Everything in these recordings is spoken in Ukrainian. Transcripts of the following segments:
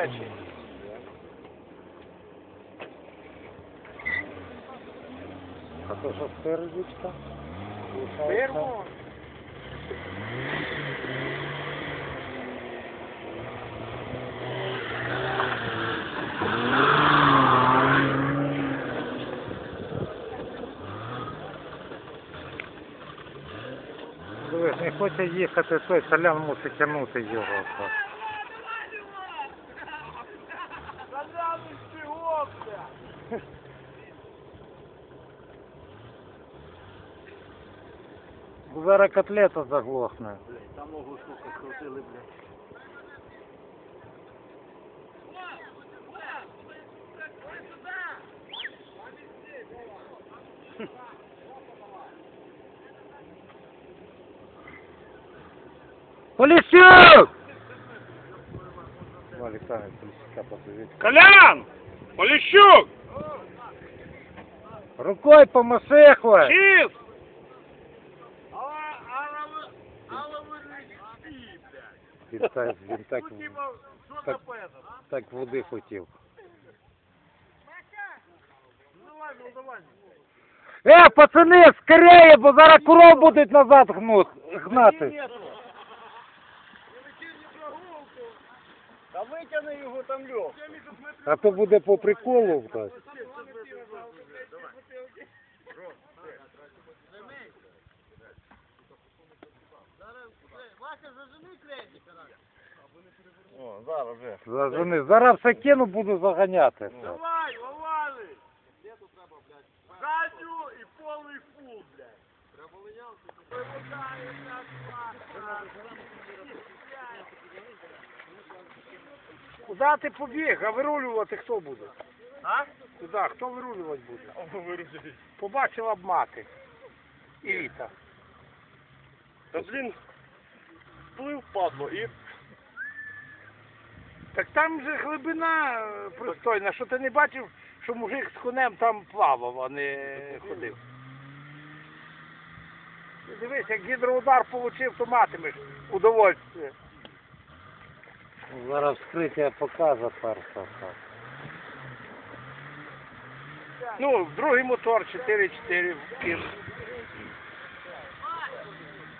речі. А то що спередічка? Фірму. Дивись, не хоче їхати, той солян мусить тягнути його. Зараз котлета заглохне. Там ногу штуку крутили, блядь. Поліщук! Валік, там поліщука позовіть. Колян! Поліщук! Рукой помаши, хвай! Блядь. Він так, він так, так- так води хотів. Ну, ну. Е, пацани, скорее, бо зараз коров будуть назад гнут, гнати. Та витягни його там льох. А то буде по приколу. Так. О, зараз вже. Зажени. Зараз все кину, буду заганяти. все. Давай, ловали! Задню і повний фул, блядь. Треба линявся. Куди ти побіг? А вирулювати хто буде? А? Куди? Хто вирулювати буде? Вирушили. Побачила б мати. І Віта. Та блін, вплив падло і Так там же глибина е, пристойна, що ти не бачив, що мужик з конем там плавав, а не ходив. Ти Дивись, як гідроудар получив, то матимеш удовольствие. Зараз вскриття покаже перша. Ну, другий мотор 4-4 кіл.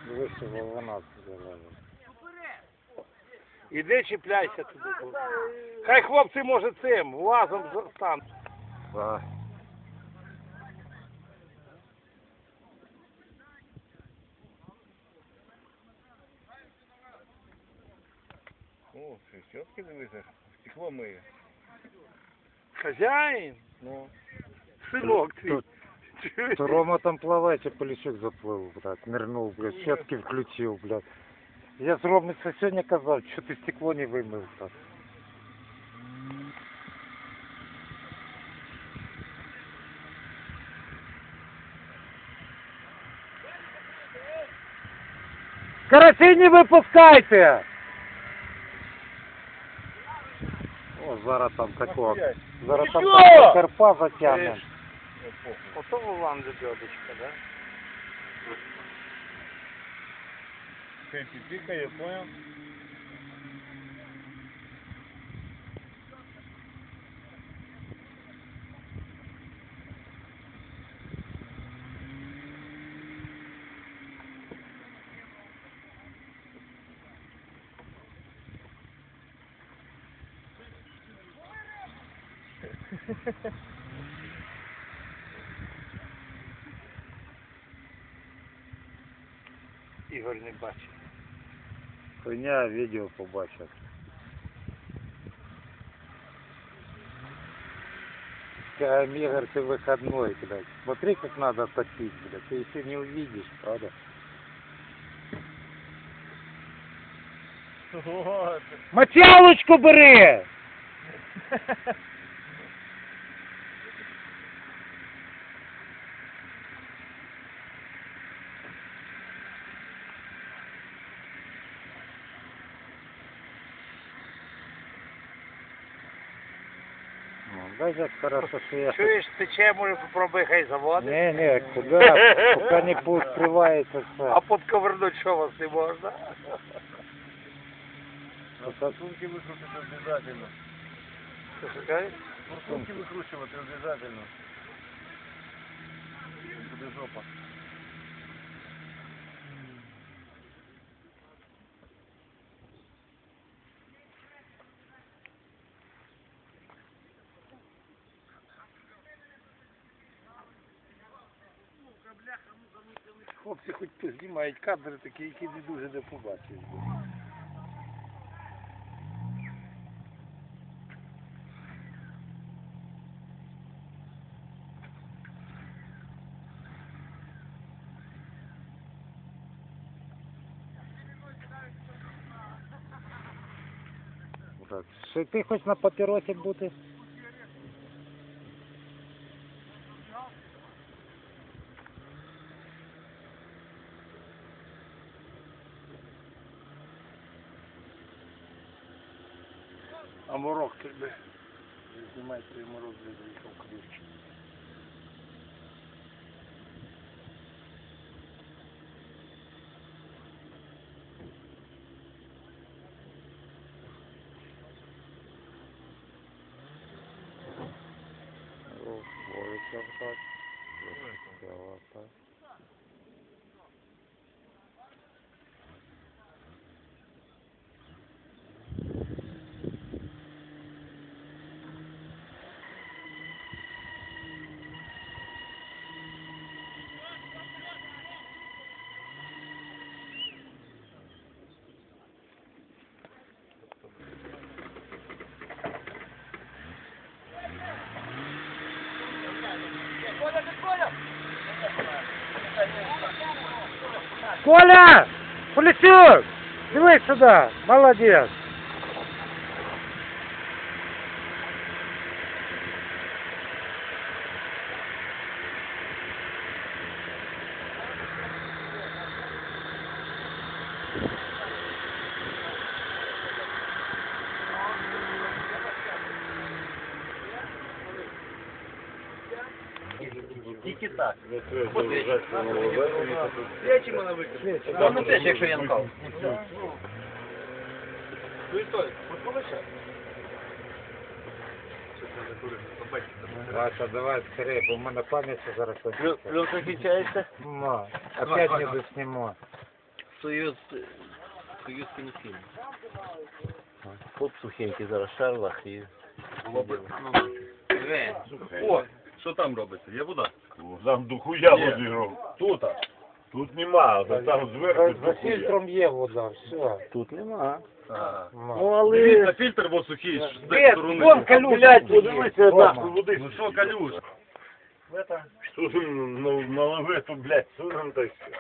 Вище вона Іди чіпляйся туди. Хай хлопці може цим, лазом стануть. О, щотки дивися, стекло миє. Хазяїн, Ну. синок твій. То-? То Рома там плаваючи полічок заплив, блядь, нирнув, блядь, щетки включив, блядь. Я з Ромиця сьогодні казав, що ти стекло не вимив, так. Карасі не випускайте! О, зараз там такого. Зараз там такого карпа затягне. Ото вам лебедочка, да? Тихо, я понял. Ігор не бачить. Хуйня, відео побачив. Скажем, Игорь, ты выходной, блядь. Смотри, как надо топить, блядь. Ты еще не увидишь, правда? Вот. Мочалочку бери! дай як хорошо, я... Чуєш, тече, може попробуй хай заводить. Не, не, куда? Пока не пооткрывается все. А подковернуть що вас не можна? На сосунки выкрутить обязательно. Що шукаєш? Форсунки викручувати обов'язательно. Буде жопа. Хлопці хоч познімають кадри такі, які не дуже не побачиш. Брат, Що ти хоч на папіросі бути? А морок тебе. Знімай той морок, де заїхав ключ. Ой, так. Взяла так. Коля! Полісюк! Дивись сюди! Молодець! Тільки так. Речі мене викрити. Ну теж, якщо Янков. Вася, давай скорее, бо в мене пам'ять зараз. Плюс закінчається? Ма, опять не досніму. Союз, союз пеніцин. Поп сухенький зараз шарлах і... О, що там робиться? Є вода? Там дохуя води робить. Тут? Тут нема, а там зверху За дохуя. фільтром є вода, все. Тут нема. А. але Дивіться, фільтр був сухий з Де? цієї сторони. Блядь, подивися, нахуй води. Ну що калюш? Що ти налови тут, блядь, суром та й все.